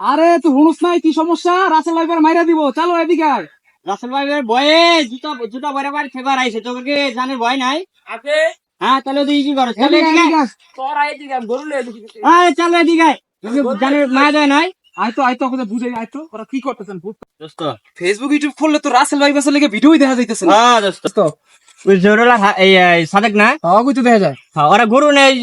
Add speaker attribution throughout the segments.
Speaker 1: আরে তুই হুনুস নাই কি সমস্যা? রাসেল ভাইবার মাইরা দিব চলো এদিকে।
Speaker 2: রাসেল ভাইয়ের বয়ে জুতা জুতা বরে বাড়ি ফেবার আইছে তোকে জানের ভয় নাই?
Speaker 3: আছে।
Speaker 2: হ্যাঁ তাহলে তুই কি করো চলে
Speaker 1: এদিকে
Speaker 2: এদিকে
Speaker 1: এদিকে
Speaker 3: তোর আই দিকে গরু লয়ে দিছি
Speaker 2: আয় চলো এদিকে। তোকে জানের মায়া দেয় নাই?
Speaker 1: আয়। তো আয় তো ওকে বুঝাই আয় তো। ওরা কি করতেছেন
Speaker 2: দোস্ত
Speaker 1: ফেসবুক ইউটিউব খুললে তো রাসেল ভাই বাসের লেগে ভিডিওই দেখা যাইতেছে না।
Speaker 2: হ্যাঁ দোস্ত। ওই জোরলা এই এই, সাদেক না?
Speaker 1: হ্যাঁ কই দেখা যায়।
Speaker 2: হ্যাঁ, ওরা গরু নেই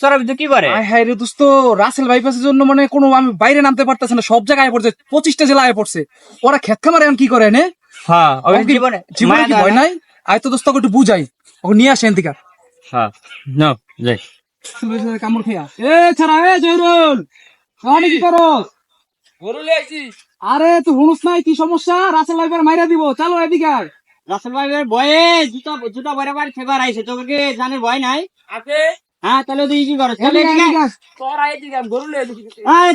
Speaker 2: চড়া ভিতরে কি করে?
Speaker 1: আয় রে দোস্ত রাসেল বাইপাসের জন্য মানে কোনো আমি বাইরে নামতে পারতেছে না সব জায়গায় পড়ছে পঁচিশটা জেলা আয় পড়ছে। ওরা খেত খামারে কি করে নে
Speaker 2: হ্যাঁ ওই
Speaker 1: ওকে কি-
Speaker 2: জীবনে
Speaker 1: জীবনে কি ভয় নাই? আয় তো দোস্ত একটু বুঝাই। ওকে নিয়ে আসেন থেকে
Speaker 2: হ্যাঁ নাও যাই।
Speaker 1: কামড় খেয়া এ ছাড়া এ জয়রুল! আমি কি করো?
Speaker 3: গরু আইছি।
Speaker 1: আরে তুই হুনুস নাই কি সমস্যা? রাসেল ভাইবার মাইরা দিব। চলো এদিকে আয়।
Speaker 2: রাসেল ভাইয়ের বয়ে জুতা জুতা বরে ফেবার আইছে তোকে জানের ভয় নাই?
Speaker 3: আছে।
Speaker 2: হ্যাঁ তাহলে তুই কি করো চলে
Speaker 1: এদিকে।
Speaker 3: তোর আই দিকে গরু লয়ে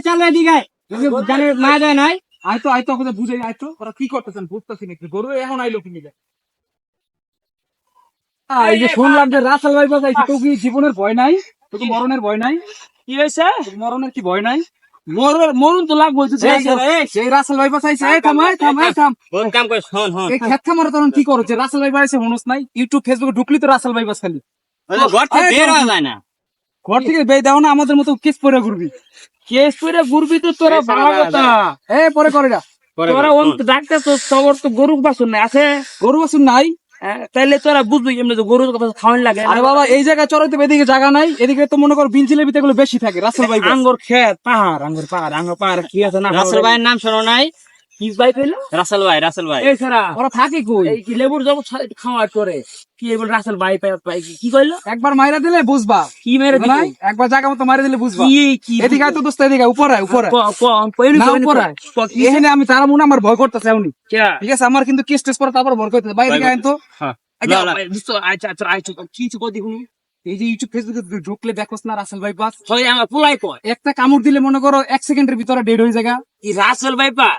Speaker 2: চলো এদিকে জানের মায়া দেয় নাই।
Speaker 1: আয় তো আয় তো বুঝাই আয় তো। ওরা কি করতেছেন বুঝতেছি গরু এখন আইলো কি নিলে এই যে শুনলাম যে রাসেল ভাই বাজাইছে তো কি জীবনের ভয় নাই? তোকে মরণের ভয় নাই?
Speaker 3: কি হইছে
Speaker 1: তোর মরণের কি ভয় নাই?
Speaker 3: মরুন মরুন তো লাগবো তুই
Speaker 1: এই যে, এই, সেই রাসেল ভাই বাসাইছে। থাম থাম থাম।
Speaker 2: বহুত কাম করে শোন শোন।
Speaker 1: এই খেত খামারে তখন কি করো? রাসেল ভাই বাসাইছে হুনুস নাই। ইউটিউব ফেসবুকে ঢুকলি তো রাসেল ভাই বাস খালি
Speaker 2: ঘর থেকে বের হওয়া যায় না।
Speaker 1: ঘর থেকে দাও না আমাদের মতো কেস পরে ঘুরবি।
Speaker 3: কেস পরে ঘুরবি তো তোরা
Speaker 2: এই
Speaker 3: ভালো কথা।
Speaker 1: এ পরে করে
Speaker 3: তোরা ডাক্তার তো তোর তো গরু বাসন নাই আছে?
Speaker 1: গরু বাছুর নাই।
Speaker 3: তাইলে তোরা বুঝবি এমনি তো গরু খাওয়ান লাগে
Speaker 1: আরে বাবা এই জায়গায় চড়াইতে এদিকে জায়গা নাই এদিকে তো মনে কর বিনচিলের ভিতরে গুলো বেশি থাকে রাসেল ভাই।
Speaker 3: আঙ্গুর খেত পাহাড় আঙ্গুর পাহাড় আঙ্গুর পাহাড় কি আছে না
Speaker 2: রাসেল ভাইয়ের নাম শোনো নাই
Speaker 3: কি ভাই কইলো
Speaker 2: রাসেল ভাই রাসেল ভাই
Speaker 3: এই ছাড়া
Speaker 1: ওরা থাকে কই
Speaker 3: এই কি লেবুর জব খাওয়ার করে কি এবার রাসেল ভাই পাই পাই কি- কি কইলো
Speaker 1: একবার মাইরা দিলে বুঝবা
Speaker 3: কি মেরে দিল
Speaker 1: নাই একবার জায়গা মতো দিলে বুঝবা
Speaker 3: কি কি
Speaker 1: এদিকে তো দোস্ত এদিকে উপরে উপরে
Speaker 3: ক
Speaker 1: না, উপরে এখানে আমি তারা মনে আমার ভয় করতেছে এমনি ঠিক আছে আমার কিন্তু কেস টেস পরে তারপর ভয় করতেছে বাইরে আয় তো
Speaker 2: হ্যাঁ
Speaker 3: আচ্ছা। আচ্ছা আচ্ছা আচ্ছা আচ্ছা কিছু কদি হুনি
Speaker 1: এই যে ইউটিউব ফেসবুকে ঢুকলে দেখোস না রাসেল বাইপাস
Speaker 3: হয় আমার পোলাই কয়
Speaker 1: একটা কামড় দিলে মনে করো এক সেকেন্ডের ভিতরে ডেড হয়ে যায়
Speaker 3: কি রাসেল বাইপা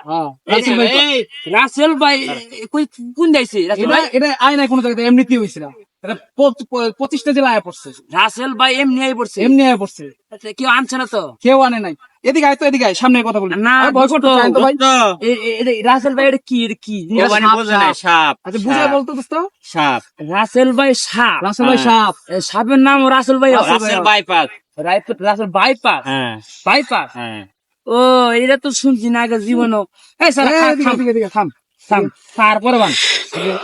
Speaker 1: রাসেল ভাই
Speaker 3: রাসেল ভাই কই কোন রাসেল
Speaker 1: এটা এটা আয় নাই কোনো জায়গাতে এমনিতেই হইছে না। পঁচিশটা জেলা আয় পড়ছে।
Speaker 3: রাসেল ভাই এমনি আই পড়ছে?
Speaker 1: এমনি আয় পড়ছে।
Speaker 3: আচ্ছা, কেউ আনছে না তো?
Speaker 1: কেউ আনে নাই। এদিকে আয় তো এদিকে আয় সামনে কথা বলি
Speaker 3: না, রাসেল ভাই। এটা কি এটা কি?
Speaker 1: সাপ,
Speaker 2: বোঝে
Speaker 1: আচ্ছা
Speaker 2: সাপ,
Speaker 1: বলতো দোস্ত
Speaker 2: সাপ।
Speaker 3: রাসেল ভাই সাপ।
Speaker 1: রাসেল ভাই
Speaker 2: হ্যাঁ।
Speaker 1: সাপ।
Speaker 3: সাপের নাম রাসেল ভাই
Speaker 2: রাসেল বাইপাস।
Speaker 3: Russell bypass?
Speaker 2: হ্যাঁ।
Speaker 3: বাইপাস?
Speaker 2: হ্যাঁ।
Speaker 3: ও এটা তো শুনছি না আগে জীবনও। এই স্যার
Speaker 1: থাম।
Speaker 3: থাম। তারপরে বান।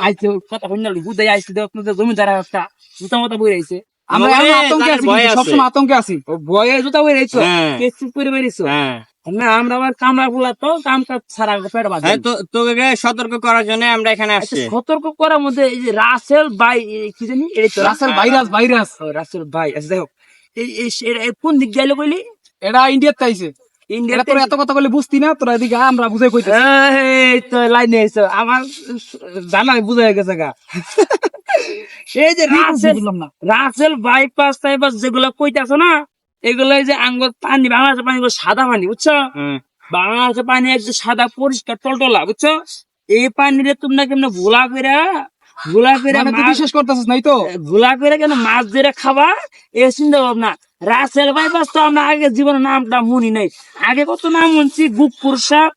Speaker 3: আইছে কথা শুনলে বুঝাই আইছে আপনাদের জমিদার একটা জুতা মতো বই রয়েছে
Speaker 1: আমরা আতঙ্কে আছি
Speaker 2: ভয়
Speaker 1: সবসময় আতঙ্কে আছি।
Speaker 3: ও জুতা রয়েছে
Speaker 2: হ্যাঁ।
Speaker 3: করে বেরিয়েছো
Speaker 2: হ্যাঁ।
Speaker 3: না আমরা আবার কামড়া তো ছাড়া পেট বাজে
Speaker 2: হ্যাঁ তো তোকে সতর্ক করার জন্য আমরা এখানে
Speaker 3: আচ্ছা,
Speaker 2: আসছি।
Speaker 3: সতর্ক করার মধ্যে এই যে রাসেল ভাই কি জানি এই তো।
Speaker 1: Rasel virus virus.
Speaker 3: রাসেল ভাই আচ্ছা এই কোন দিক গেল কইলি?
Speaker 1: এটা ইন্ডিয়ার তাইছে
Speaker 3: ইন্ডিয়া
Speaker 1: তোর এত কথা বলে বুঝতি না? তোরা এদিকে আমরা বুঝাই কইতে
Speaker 3: এই তো লাইনে এসো আমার জানা বুঝে গেছে গা। এই যে রাসেল রাসেল বাইপাস টাইপাস যেগুলো কইতাছো না এগুলো যে আঙ্গুর পানি বাংলাদেশের পানি গুলো সাদা পানি বুঝছ?
Speaker 2: হুম।
Speaker 3: বাংলাদেশের পানি একদম সাদা পরিষ্কার টলটলা বুঝছ? এই পানিরে তোমরা কেমন গোলা করে গোলা করে
Speaker 1: মানে বিশ্বাস করতেছিস নাই তো?
Speaker 3: গোলা করে কেন মাছ ধরে খাবা? এ চিন্তা ভাবনা। রাসেল বাইপাস তো আমরা আগে জীবনের নামটা শুনি নাই। আগে কত নাম শুনছি গুপুর সাপ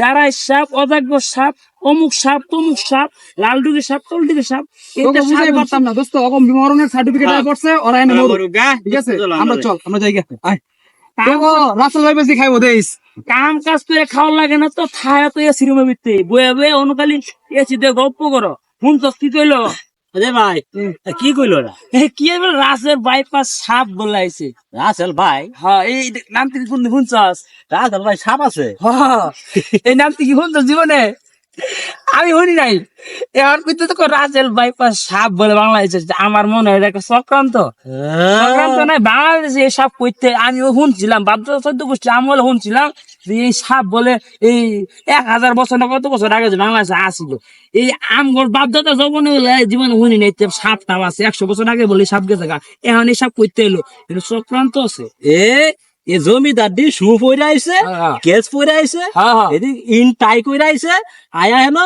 Speaker 3: দারাই সাপ অজাগ্য সাপ অমুক সাপ তমুক সাপ লালডুগি সাপ তলডুগি সাপ এটা
Speaker 1: বুঝাই পারতাম না দোস্ত অগম মরণের সার্টিফিকেট আয় পড়ছে ওরা এনে মরুক। ঠিক আছে? আমরা চল আমরা যাই গে আয়। দেখো রাসেল ভাই বেশি খাইবো দেইস।
Speaker 3: কাম কাজ করে খাওয়ার লাগে না তো থায়া তো এসির ভিত্তি বয়ে বয়ে অনুকালী এসি দিয়ে গপ্প করো। তো কি কইলো
Speaker 2: আরে ভাই কি কইলো না
Speaker 3: এ কি বাইপাস সাপ বলাইছে?
Speaker 2: রাসেল ভাই?
Speaker 3: হ্যাঁ এই নাম থেকে কোন শুনছস?
Speaker 2: রাসেল ভাই সাপ আছে।
Speaker 3: হ্যাঁ, এই নাম কি শুনছো জীবনে? আমি শুনি নাই। এবার কিন্তু তো রাজেল বাইপাস সাপ বলে বাংলাদেশে আমার মনে হয় একটা চক্রান্ত। চক্রান্ত নয় বাংলাদেশে এই সাপ করতে আমিও শুনছিলাম বাদ্য চোদ্দ গোষ্ঠী আমল শুনছিলাম। এই সাপ বলে এই এক হাজার বছর না কত বছর আগে বাংলাদেশে আসিল। এই আমগর বাধ্যতা বাপ দাদা জীবনে শুনি নাই সাপ টাপ আছে। একশো বছর আগে বলে সাপ গেছে এখন এই সাপ করতে এলো চক্রান্ত আছে।
Speaker 2: এ এ জমিদার দি শু পরে আইছে
Speaker 3: হ্যাঁ।
Speaker 2: কেস পরে আইছে
Speaker 3: হ্যাঁ হ্যাঁ।
Speaker 2: এদিক ইন টাই কইরা আইছে আয়া হেন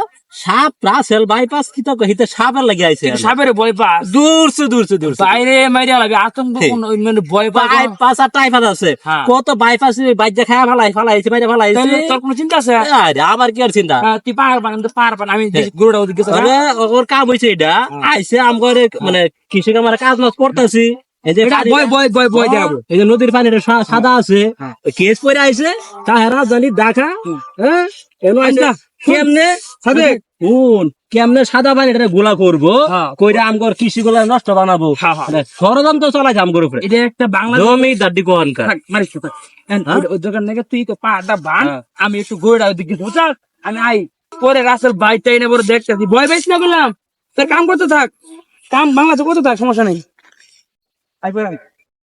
Speaker 4: সাপ রাসেল বাইপাস কি তো হিতে সাপের লাগে আইছে
Speaker 3: সাপের ভয় পাস।
Speaker 4: দূরছে দূরছে দূরছে।
Speaker 3: বাইরে মাইরা লাগে আতঙ্ক কোন মানে ভয় পাস
Speaker 4: বাইপাস আর টাইফাস আছে।
Speaker 3: হ্যাঁ।
Speaker 4: কত বাইপাস বাইজা খায়া ফালাই ফালাইছে বাইরে ফালাইছে।
Speaker 3: তোর কোনো চিন্তা আছে?
Speaker 4: আরে আমার কি আর চিন্তা?
Speaker 3: হ্যাঁ, তুই পাহাড় বানান তো বানান আমি দেখি ওদিকে
Speaker 4: আরে ওর কাম হইছে এটা। আইছে আমগরে মানে কৃষি কামার কাজ মাছ করতেছি। এই যে
Speaker 3: এটা
Speaker 4: পানি-
Speaker 3: ভয় ভয় ভয় ভয় দেখাবো।
Speaker 4: এই যে নদীর পানিটা সাদা আছে।
Speaker 3: হ্যাঁ।
Speaker 4: কেস পরে আইছে জানি দেখা হ্যাঁ? কেমনে। কোন কেমনে সাদা পানিটা গোলা করব?
Speaker 3: হ্যাঁ।
Speaker 4: কইরা আমগর কৃষি গুলা নষ্ট বানাবো।
Speaker 3: হ্যাঁ, হ্যাঁ।
Speaker 4: ষড়যন্ত্র চালাইছে আমগর উপরে।
Speaker 3: এটা একটা বাংলা
Speaker 4: জমি দাড্ডি
Speaker 3: মারিস
Speaker 4: হ্যাঁ?
Speaker 3: ওই- দোকান থেকে তুই তো পাহাড়টা বান
Speaker 4: হ্যাঁ।
Speaker 3: আমি একটু গেছি বুঝছাস? আমি আই পরে রাসেল বাইকটা এনে পরে দেখতেছি। ভয় পাইস না বললাম? তোর কাম করতে থাক। কাম বাংলাতে করতে থাক সমস্যা নেই। আই পরে আই।